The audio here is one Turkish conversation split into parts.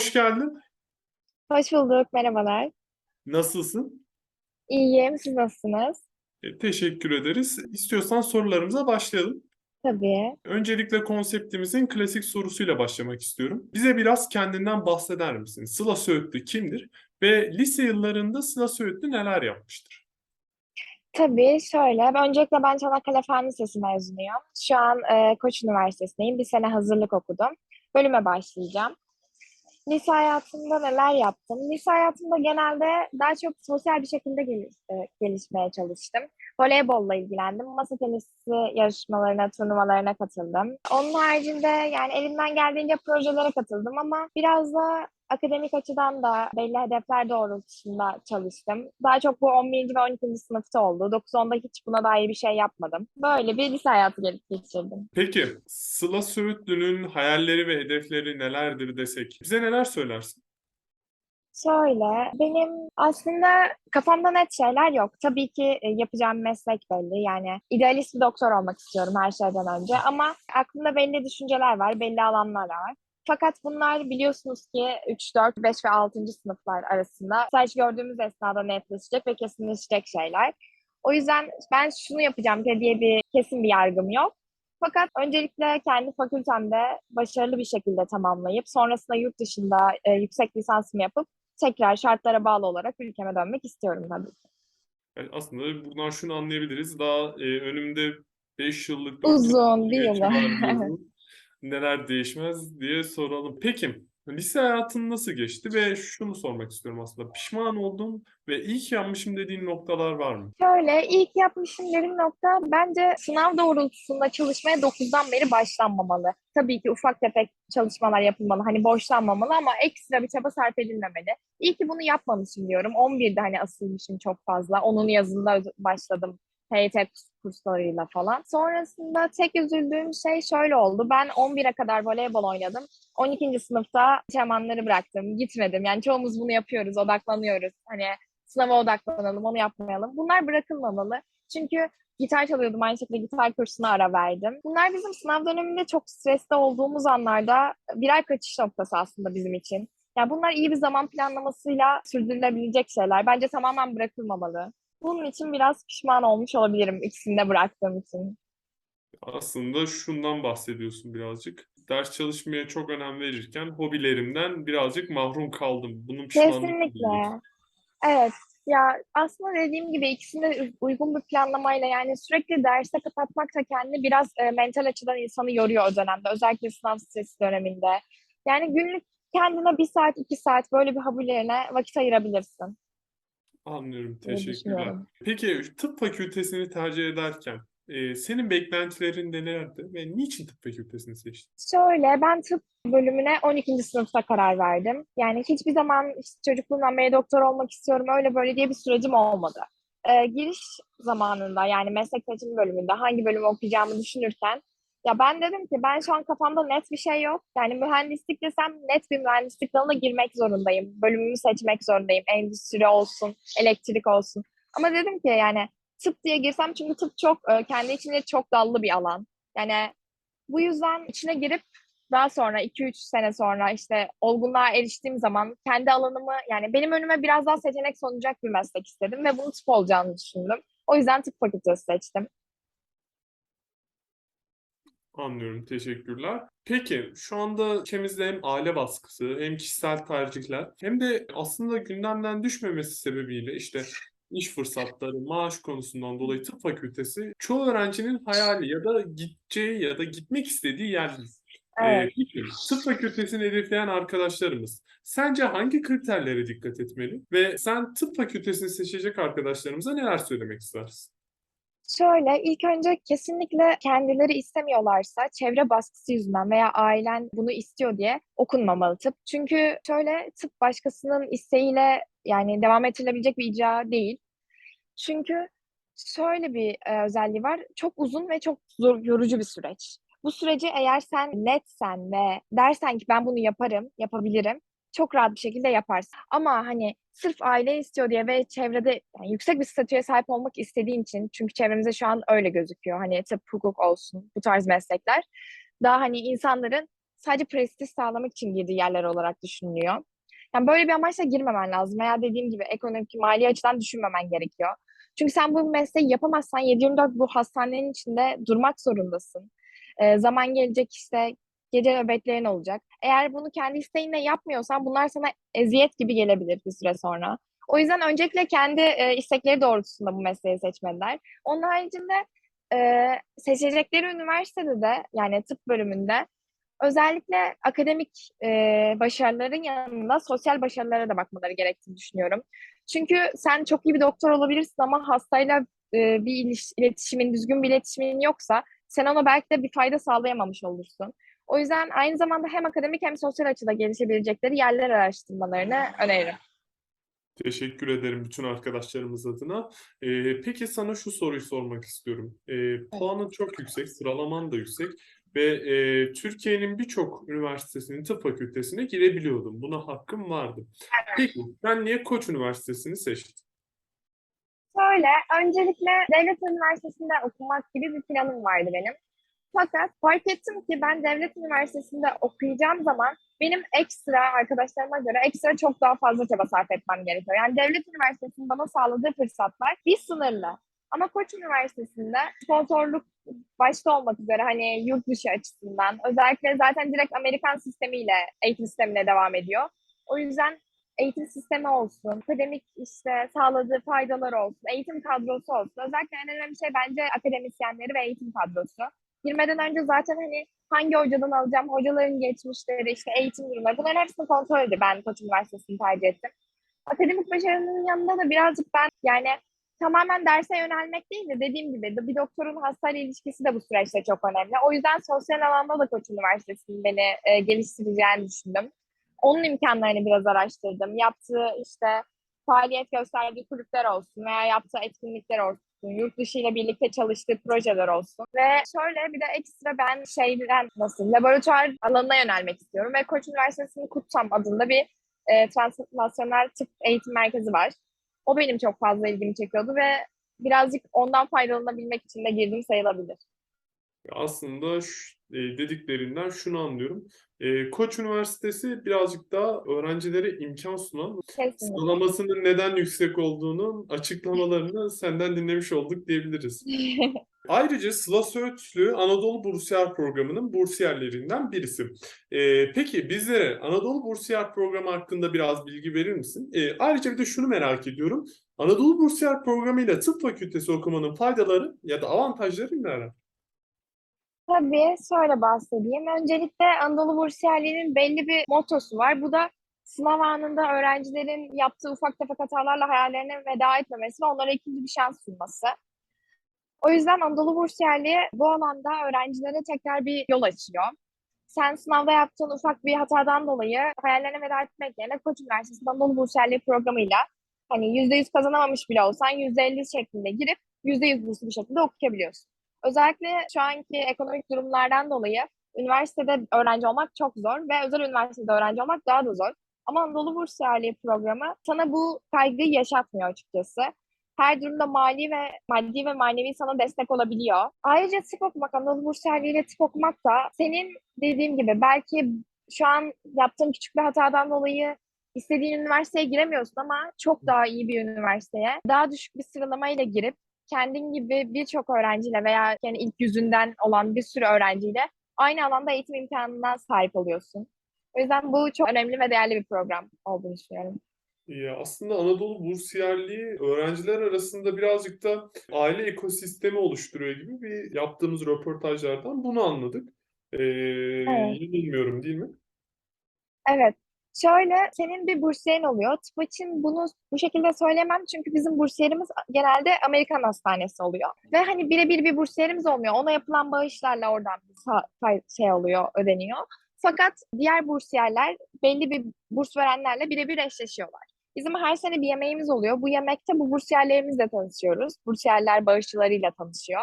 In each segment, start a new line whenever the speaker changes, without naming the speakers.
hoş geldin.
Hoş bulduk, merhabalar.
Nasılsın?
İyiyim, siz nasılsınız?
E, teşekkür ederiz. İstiyorsan sorularımıza başlayalım.
Tabii.
Öncelikle konseptimizin klasik sorusuyla başlamak istiyorum. Bize biraz kendinden bahseder misin? Sıla Söğütlü kimdir? Ve lise yıllarında Sıla Söğütlü neler yapmıştır?
Tabii şöyle, öncelikle ben Çanakkale Fen Lisesi mezunuyum. Şu an e, Koç Üniversitesi'ndeyim. Bir sene hazırlık okudum. Bölüme başlayacağım. Lise hayatımda neler yaptım? Lise hayatımda genelde daha çok sosyal bir şekilde geliş, e, gelişmeye çalıştım. Voleybolla ilgilendim. Masa tenisi yarışmalarına, turnuvalarına katıldım. Onun haricinde yani elimden geldiğince projelere katıldım ama biraz da akademik açıdan da belli hedefler doğrultusunda çalıştım. Daha çok bu 11. ve 12. sınıfta oldu. 9-10'da hiç buna dair bir şey yapmadım. Böyle bir lise hayatı gelip geçirdim.
Peki Sıla Söğütlü'nün hayalleri ve hedefleri nelerdir desek bize neler söylersin?
Şöyle, benim aslında kafamda net şeyler yok. Tabii ki e, yapacağım meslek belli. Yani idealist bir doktor olmak istiyorum her şeyden önce. Ama aklımda belli düşünceler var, belli alanlar var. Fakat bunlar biliyorsunuz ki 3, 4, 5 ve 6. sınıflar arasında sadece gördüğümüz esnada netleşecek ve kesinleşecek şeyler. O yüzden ben şunu yapacağım diye bir kesin bir yargım yok. Fakat öncelikle kendi fakültemde başarılı bir şekilde tamamlayıp sonrasında yurt dışında e, yüksek lisansımı yapıp tekrar şartlara bağlı olarak ülkeme dönmek istiyorum tabii ki.
Yani aslında buradan şunu anlayabiliriz. Daha e, önümde 5 yıllık, 4
Uzun bir
süreç Neler değişmez diye soralım. Peki lise hayatın nasıl geçti ve şunu sormak istiyorum aslında. Pişman oldum ve iyi ki yapmışım dediğin noktalar var mı?
Şöyle ilk yapmışım dediğim nokta bence sınav doğrultusunda çalışmaya 9'dan beri başlanmamalı. Tabii ki ufak tefek çalışmalar yapılmalı. Hani boşlanmamalı ama ekstra bir çaba sarf edilmemeli. İyi ki bunu yapmamışım diyorum. 11'de hani asılmışım çok fazla. Onun yazında başladım. TYT kurslarıyla falan. Sonrasında tek üzüldüğüm şey şöyle oldu. Ben 11'e kadar voleybol oynadım. 12. sınıfta antrenmanları bıraktım. Gitmedim. Yani çoğumuz bunu yapıyoruz, odaklanıyoruz. Hani sınava odaklanalım, onu yapmayalım. Bunlar bırakılmamalı. Çünkü gitar çalıyordum aynı şekilde gitar kursuna ara verdim. Bunlar bizim sınav döneminde çok stresli olduğumuz anlarda birer kaçış noktası aslında bizim için. Yani bunlar iyi bir zaman planlamasıyla sürdürülebilecek şeyler. Bence tamamen bırakılmamalı. Bunun için biraz pişman olmuş olabilirim ikisini de bıraktığım için.
Aslında şundan bahsediyorsun birazcık. Ders çalışmaya çok önem verirken hobilerimden birazcık mahrum kaldım. Bunun.
Kesinlikle. Evet. Ya aslında dediğim gibi ikisinde uygun bir planlamayla yani sürekli derste kapatmak da kendini biraz e, mental açıdan insanı yoruyor o dönemde. Özellikle sınav stresi döneminde. Yani günlük kendine bir saat, iki saat böyle bir hobilerine vakit ayırabilirsin
Anlıyorum,
diye
teşekkürler.
düşünüyorum.
Peki tıp fakültesini tercih ederken e, senin beklentilerin nelerdi ve niçin tıp fakültesini seçtin?
Şöyle ben tıp bölümüne 12. sınıfta karar verdim. Yani hiçbir zaman işte çocukluğumdan beri doktor olmak istiyorum öyle böyle diye bir sürecim olmadı. Ee, giriş zamanında yani meslek seçim bölümünde hangi bölümü okuyacağımı düşünürken ya ben dedim ki ben şu an kafamda net bir şey yok. Yani mühendislik desem net bir mühendislik dalına girmek zorundayım. Bölümümü seçmek zorundayım. Endüstri olsun, elektrik olsun. Ama dedim ki yani tıp diye girsem çünkü tıp çok e, kendi içinde çok dallı bir alan. Yani bu yüzden içine girip daha sonra 2-3 sene sonra işte olgunluğa eriştiğim zaman kendi alanımı yani benim önüme biraz daha seçenek sunacak bir meslek istedim ve bunun tıp olacağını düşündüm. O yüzden tıp fakültesi seçtim.
Anlıyorum, teşekkürler. Peki şu anda ülkemizde hem aile baskısı hem kişisel tercihler hem de aslında gündemden düşmemesi sebebiyle işte iş fırsatları, maaş konusundan dolayı tıp fakültesi çoğu öğrencinin hayali ya da gideceği ya da gitmek istediği yer. Ee,
Evet.
peki, tıp fakültesini hedefleyen arkadaşlarımız sence hangi kriterlere dikkat etmeli ve sen tıp fakültesini seçecek arkadaşlarımıza neler söylemek istersin?
Şöyle ilk önce kesinlikle kendileri istemiyorlarsa çevre baskısı yüzünden veya ailen bunu istiyor diye okunmamalı tıp. Çünkü şöyle tıp başkasının isteğiyle yani devam ettirilebilecek bir icra değil. Çünkü şöyle bir e, özelliği var. Çok uzun ve çok zor, yorucu bir süreç. Bu süreci eğer sen netsen ve dersen ki ben bunu yaparım, yapabilirim, çok rahat bir şekilde yaparsın. Ama hani sırf aile istiyor diye ve çevrede yani yüksek bir statüye sahip olmak istediğin için çünkü çevremizde şu an öyle gözüküyor. Hani tıp, hukuk olsun bu tarz meslekler. Daha hani insanların sadece prestij sağlamak için girdiği yerler olarak düşünülüyor. Yani böyle bir amaçla girmemen lazım veya dediğim gibi ekonomik, mali açıdan düşünmemen gerekiyor. Çünkü sen bu mesleği yapamazsan 7-24 bu hastanenin içinde durmak zorundasın. Ee, zaman gelecek işte gece nöbetlerin olacak. Eğer bunu kendi isteğinle yapmıyorsan bunlar sana eziyet gibi gelebilir bir süre sonra. O yüzden öncelikle kendi e, istekleri doğrultusunda bu mesleği seçmeliler. Onun haricinde e, seçecekleri üniversitede de yani tıp bölümünde özellikle akademik e, başarıların yanında sosyal başarılara da bakmaları gerektiğini düşünüyorum. Çünkü sen çok iyi bir doktor olabilirsin ama hastayla e, bir iletişimin, düzgün bir iletişimin yoksa sen ona belki de bir fayda sağlayamamış olursun. O yüzden aynı zamanda hem akademik hem sosyal açıda gelişebilecekleri yerler araştırmalarını öneririm.
Teşekkür ederim bütün arkadaşlarımız adına. Ee, peki sana şu soruyu sormak istiyorum. Ee, puanın çok yüksek, sıralaman da yüksek ve e, Türkiye'nin birçok üniversitesinin tıp fakültesine girebiliyordun. Buna hakkın vardı. Peki sen niye Koç Üniversitesi'ni seçtin?
Şöyle, öncelikle devlet üniversitesinde okumak gibi bir planım vardı benim. Fakat fark ettim ki ben devlet üniversitesinde okuyacağım zaman benim ekstra arkadaşlarıma göre ekstra çok daha fazla çaba sarf etmem gerekiyor. Yani devlet üniversitesinin bana sağladığı fırsatlar bir sınırlı. Ama Koç Üniversitesi'nde sponsorluk başta olmak üzere hani yurt dışı açısından özellikle zaten direkt Amerikan sistemiyle eğitim sistemine devam ediyor. O yüzden eğitim sistemi olsun, akademik işte sağladığı faydalar olsun, eğitim kadrosu olsun. Özellikle en önemli şey bence akademisyenleri ve eğitim kadrosu. Girmeden önce zaten hani hangi hocadan alacağım, hocaların geçmişleri, işte eğitim durumları bunların hepsini kontrol edip ben Koç Üniversitesi'ni tercih ettim. Akademik başarının yanında da birazcık ben yani tamamen derse yönelmek değil de dediğim gibi bir doktorun hastayla ilişkisi de bu süreçte çok önemli. O yüzden sosyal alanda da Koç Üniversitesi'nin beni e, geliştireceğini düşündüm. Onun imkanlarını biraz araştırdım. Yaptığı işte faaliyet gösterdiği kulüpler olsun veya yaptığı etkinlikler olsun, yurt dışı ile birlikte çalıştığı projeler olsun. Ve şöyle bir de ekstra ben şeyden nasıl laboratuvar alanına yönelmek istiyorum ve Koç Üniversitesi'nin Kutsam adında bir e, translasyonel tıp eğitim merkezi var. O benim çok fazla ilgimi çekiyordu ve birazcık ondan faydalanabilmek için de girdim sayılabilir.
Aslında şu- e, dediklerinden şunu anlıyorum. E, Koç Üniversitesi birazcık daha öğrencilere imkan sunan,
Kesinlikle.
sıralamasının neden yüksek olduğunun açıklamalarını senden dinlemiş olduk diyebiliriz. Ayrıca Sıla Söğütlü Anadolu Bursiyer Programı'nın bursiyerlerinden birisi. Ee, peki bizlere Anadolu Bursiyer Programı hakkında biraz bilgi verir misin? Ee, ayrıca bir de şunu merak ediyorum. Anadolu Bursiyer Programı ile tıp fakültesi okumanın faydaları ya da avantajları neler?
Tabii şöyle bahsedeyim. Öncelikle Anadolu Bursiyerliği'nin belli bir mottosu var. Bu da sınav anında öğrencilerin yaptığı ufak tefek hatalarla hayallerine veda etmemesi ve onlara ikinci bir şans sunması. O yüzden Anadolu Bursiyerliği bu alanda öğrencilere tekrar bir yol açıyor. Sen sınavda yaptığın ufak bir hatadan dolayı hayallerine veda etmek yerine Koç Üniversitesi'nde Anadolu Bursiyerliği programıyla hani %100 kazanamamış bile olsan %50 şeklinde girip %100 burslu bir şekilde okuyabiliyorsun. Özellikle şu anki ekonomik durumlardan dolayı üniversitede öğrenci olmak çok zor ve özel üniversitede öğrenci olmak daha da zor. Ama Anadolu Bursiyerliği programı sana bu kaygıyı yaşatmıyor açıkçası. Her durumda mali ve maddi ve manevi sana destek olabiliyor. Ayrıca tıp okumak, Anadolu Bursiyerliği ile tıp okumak da senin dediğim gibi belki şu an yaptığın küçük bir hatadan dolayı istediğin üniversiteye giremiyorsun ama çok daha iyi bir üniversiteye daha düşük bir sıralamayla girip kendin gibi birçok öğrenciyle veya yani ilk yüzünden olan bir sürü öğrenciyle aynı alanda eğitim imkanına sahip oluyorsun. O yüzden bu çok önemli ve değerli bir program olduğunu düşünüyorum.
Ya aslında Anadolu Bursiyerliği öğrenciler arasında birazcık da aile ekosistemi oluşturuyor gibi bir yaptığımız röportajlardan bunu anladık. Ee, yanılmıyorum değil mi?
Evet. Şöyle senin bir bursiyerin oluyor. Tıp için bunu bu şekilde söylemem çünkü bizim bursiyerimiz genelde Amerikan hastanesi oluyor. Ve hani birebir bir bursiyerimiz olmuyor. Ona yapılan bağışlarla oradan bir şey oluyor, ödeniyor. Fakat diğer bursiyerler belli bir burs verenlerle birebir eşleşiyorlar. Bizim her sene bir yemeğimiz oluyor. Bu yemekte bu bursiyerlerimizle tanışıyoruz. Bursiyerler bağışçılarıyla tanışıyor.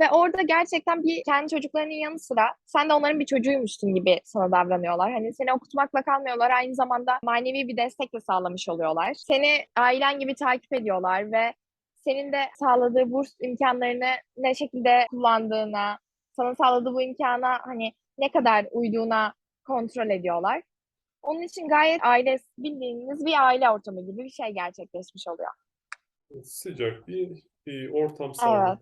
Ve orada gerçekten bir kendi çocuklarının yanı sıra sen de onların bir çocuğuymuşsun gibi sana davranıyorlar. Hani seni okutmakla kalmıyorlar. Aynı zamanda manevi bir destek de sağlamış oluyorlar. Seni ailen gibi takip ediyorlar ve senin de sağladığı burs imkanlarını ne şekilde kullandığına, sana sağladığı bu imkana hani ne kadar uyduğuna kontrol ediyorlar. Onun için gayet aile bildiğiniz bir aile ortamı gibi bir şey gerçekleşmiş oluyor.
Sıcak bir, bir ortam sağladı.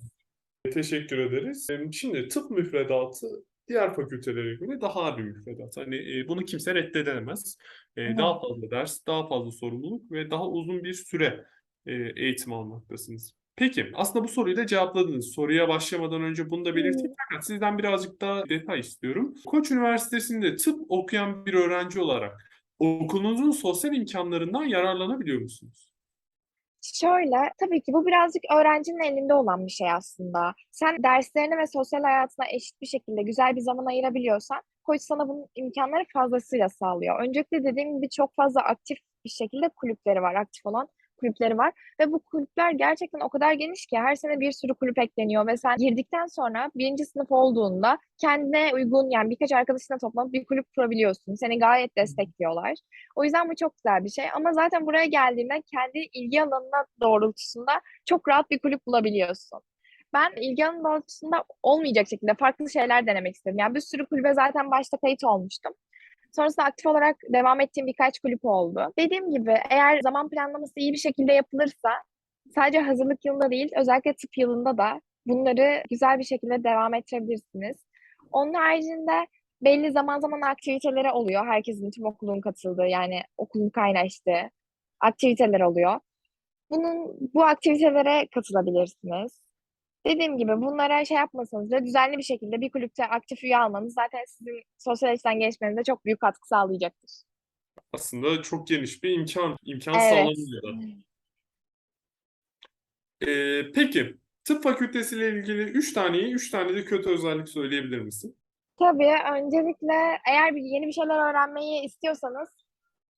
Evet.
Teşekkür ederiz. Şimdi tıp müfredatı diğer fakültelere göre daha ağır bir müfredat. Hani e, bunu kimse reddedemez. E, daha fazla ders, daha fazla sorumluluk ve daha uzun bir süre e, eğitim almaktasınız. Peki, aslında bu soruyu da cevapladınız. Soruya başlamadan önce bunu da belirteyim. Fakat sizden birazcık daha detay istiyorum. Koç Üniversitesi'nde tıp okuyan bir öğrenci olarak okulunuzun sosyal imkanlarından yararlanabiliyor musunuz?
Şöyle, tabii ki bu birazcık öğrencinin elinde olan bir şey aslında. Sen derslerine ve sosyal hayatına eşit bir şekilde güzel bir zaman ayırabiliyorsan, koç sana bunun imkanları fazlasıyla sağlıyor. Öncelikle dediğim gibi çok fazla aktif bir şekilde kulüpleri var, aktif olan kulüpleri var. Ve bu kulüpler gerçekten o kadar geniş ki her sene bir sürü kulüp ekleniyor ve sen girdikten sonra birinci sınıf olduğunda kendine uygun yani birkaç arkadaşına toplanıp bir kulüp kurabiliyorsun. Seni gayet destekliyorlar. O yüzden bu çok güzel bir şey. Ama zaten buraya geldiğinde kendi ilgi alanına doğrultusunda çok rahat bir kulüp bulabiliyorsun. Ben ilgi alanı doğrultusunda olmayacak şekilde farklı şeyler denemek istedim. Yani bir sürü kulübe zaten başta kayıt olmuştum. Sonrasında aktif olarak devam ettiğim birkaç kulüp oldu. Dediğim gibi eğer zaman planlaması iyi bir şekilde yapılırsa sadece hazırlık yılında değil özellikle tıp yılında da bunları güzel bir şekilde devam ettirebilirsiniz. Onun haricinde belli zaman zaman aktiviteleri oluyor. Herkesin tüm okulun katıldığı yani okulun kaynaştığı aktiviteler oluyor. Bunun bu aktivitelere katılabilirsiniz. Dediğim gibi bunlara şey yapmasanız da düzenli bir şekilde bir kulüpte aktif üye almanız zaten sizin sosyal açıdan gelişmenize çok büyük katkı sağlayacaktır.
Aslında çok geniş bir imkan, imkan
Evet.
sağlanıyor da. Ee, peki, tıp fakültesiyle ilgili 3 tane iyi, 3 tane de kötü özellik söyleyebilir misin?
Tabii öncelikle eğer bir yeni bir şeyler öğrenmeyi istiyorsanız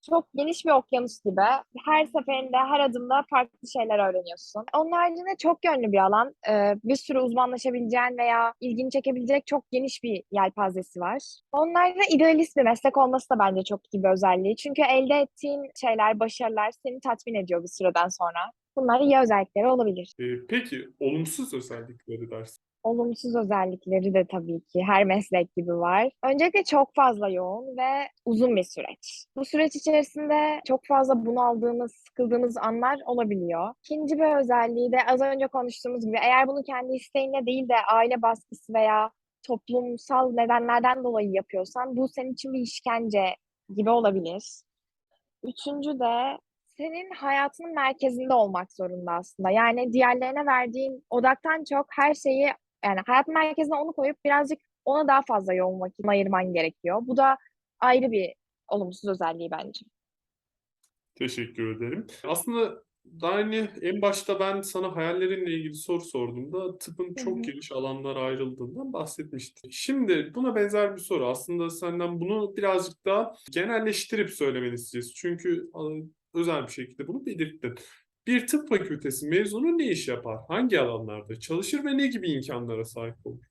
çok geniş bir okyanus gibi. Her seferinde, her adımda farklı şeyler öğreniyorsun. Onun haricinde çok yönlü bir alan. Ee, bir sürü uzmanlaşabileceğin veya ilgini çekebilecek çok geniş bir yelpazesi var. Onun haricinde idealist bir meslek olması da bence çok iyi bir özelliği. Çünkü elde ettiğin şeyler, başarılar seni tatmin ediyor bir süreden sonra. Bunlar iyi özellikleri olabilir.
Ee, peki, olumsuz özellikleri dersin.
Olumsuz özellikleri de tabii ki her meslek gibi var. Öncelikle çok fazla yoğun ve uzun bir süreç. Bu süreç içerisinde çok fazla bunaldığınız, sıkıldığınız anlar olabiliyor. İkinci bir özelliği de az önce konuştuğumuz gibi eğer bunu kendi isteğinle değil de aile baskısı veya toplumsal nedenlerden dolayı yapıyorsan bu senin için bir işkence gibi olabilir. Üçüncü de senin hayatının merkezinde olmak zorunda aslında. Yani diğerlerine verdiğin odaktan çok her şeyi yani hayat merkezine onu koyup birazcık ona daha fazla yoğun vakit ayırman gerekiyor. Bu da ayrı bir olumsuz özelliği bence.
Teşekkür ederim. Aslında daha hani en başta ben sana hayallerinle ilgili soru sorduğumda tıpın çok geniş alanlara ayrıldığından bahsetmiştin. Şimdi buna benzer bir soru. Aslında senden bunu birazcık daha genelleştirip söylemeni isteyeceğiz. Çünkü a, özel bir şekilde bunu belirttin. Bir tıp fakültesi mezunu ne iş yapar? Hangi alanlarda çalışır ve ne gibi imkanlara sahip olur?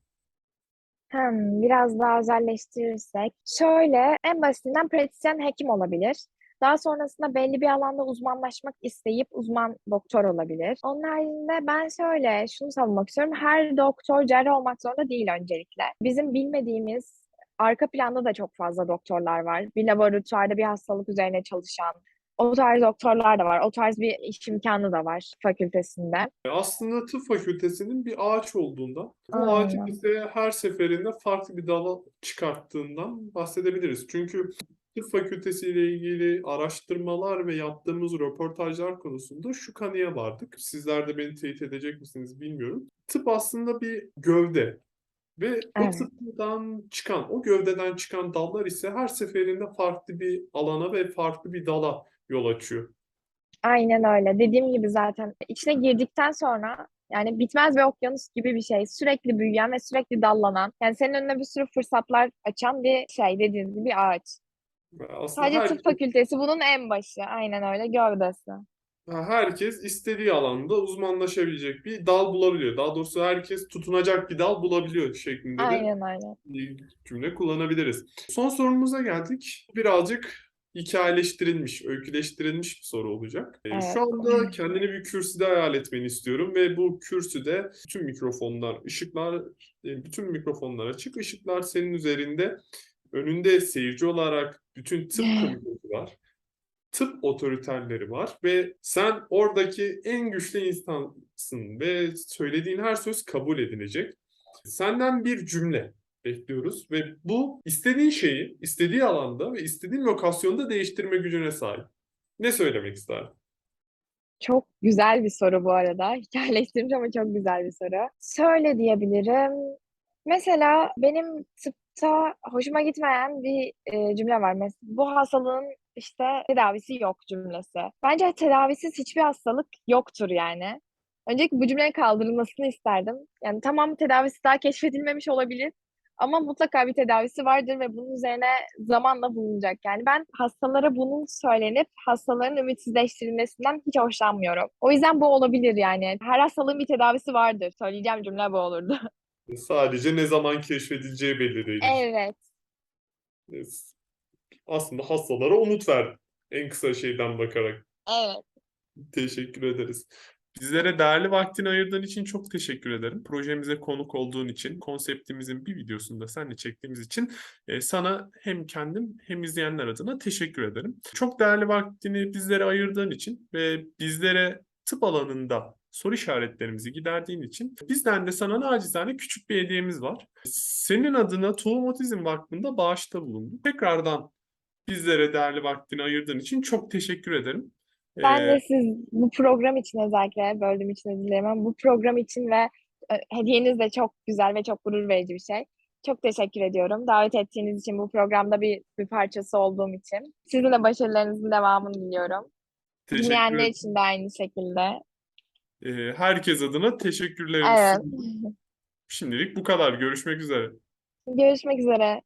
Hmm, biraz daha özelleştirirsek. Şöyle en basitinden pratisyen hekim olabilir. Daha sonrasında belli bir alanda uzmanlaşmak isteyip uzman doktor olabilir. Onun haricinde ben şöyle şunu savunmak istiyorum. Her doktor cerrah olmak zorunda değil öncelikle. Bizim bilmediğimiz arka planda da çok fazla doktorlar var. Bir laboratuvarda bir hastalık üzerine çalışan. O tarz doktorlar da var. O tarz bir iş imkanı da var fakültesinde.
Aslında tıp fakültesinin bir ağaç olduğundan, bu ağacın
Aynen.
ise her seferinde farklı bir dala çıkarttığından bahsedebiliriz. Çünkü tıp fakültesiyle ilgili araştırmalar ve yaptığımız röportajlar konusunda şu kanıya vardık. Sizler de beni teyit edecek misiniz bilmiyorum. Tıp aslında bir gövde. Ve o
Evet.
tıptan çıkan, o gövdeden çıkan dallar ise her seferinde farklı bir alana ve farklı bir dala yol açıyor.
Aynen öyle. Dediğim gibi zaten içine girdikten sonra yani bitmez bir okyanus gibi bir şey. Sürekli büyüyen ve sürekli dallanan. Yani senin önüne bir sürü fırsatlar açan bir şey dediğiniz gibi bir ağaç.
Aslında
Sadece
her,
tıp fakültesi bunun en başı. Aynen öyle gövdesi.
herkes istediği alanda uzmanlaşabilecek bir dal bulabiliyor. Daha doğrusu herkes tutunacak bir dal bulabiliyor şeklinde de
Aynen öyle.
bir cümle kullanabiliriz. Son sorumuza geldik. Birazcık hikayeleştirilmiş, öyküleştirilmiş bir soru olacak. Ee,
Evet.
Şu anda kendini bir kürsüde hayal etmeni istiyorum ve bu kürsüde bütün mikrofonlar, ışıklar, e, bütün mikrofonlar açık, ışıklar senin üzerinde önünde seyirci olarak bütün tıp komitesi var. Tıp otoriterleri var ve sen oradaki en güçlü insansın ve söylediğin her söz kabul edilecek. Senden bir cümle bekliyoruz ve bu istediğin şeyi istediği alanda ve istediğin lokasyonda değiştirme gücüne sahip. Ne söylemek isterdin?
Çok güzel bir soru bu arada. Hikayeleştirmiş ama çok güzel bir soru. Şöyle diyebilirim. Mesela benim tıpta hoşuma gitmeyen bir e, cümle var. Mesela bu hastalığın işte tedavisi yok cümlesi. Bence tedavisiz hiçbir hastalık yoktur yani. Öncelikle bu cümlenin kaldırılmasını isterdim. Yani tamam tedavisi daha keşfedilmemiş olabilir ama mutlaka bir tedavisi vardır ve bunun üzerine zamanla bulunacak. Yani ben hastalara bunun söylenip hastaların ümitsizleştirilmesinden hiç hoşlanmıyorum. O yüzden bu olabilir yani. Her hastalığın bir tedavisi vardır. Söyleyeceğim cümle bu olurdu.
Sadece ne zaman keşfedileceği belli değil.
Evet.
Aslında hastalara umut ver. En kısa şeyden bakarak.
Evet.
Teşekkür ederiz. Bizlere değerli vaktini ayırdığın için çok teşekkür ederim. Projemize konuk olduğun için, konseptimizin bir videosunu da seninle çektiğimiz için e, sana hem kendim hem izleyenler adına teşekkür ederim. Çok değerli vaktini bizlere ayırdığın için ve bizlere tıp alanında soru işaretlerimizi giderdiğin için bizden de sana nacizane küçük bir hediyemiz var. Senin adına Tohum Otizm Vakfı'nda bağışta bulunduk. Tekrardan bizlere değerli vaktini ayırdığın için çok teşekkür ederim.
Ben
Ee,
de siz bu program için özellikle böldüğüm için özür dilerim ama bu program için ve e, hediyeniz de çok güzel ve çok gurur verici bir şey. Çok teşekkür ediyorum. Davet ettiğiniz için bu programda bir, bir parçası olduğum için. Sizin de başarılarınızın devamını diliyorum.
teşekkür
Dinleyenler için de aynı şekilde.
Ee, herkes adına teşekkürlerimi
Evet.
Şimdilik bu kadar. Görüşmek üzere.
Görüşmek üzere.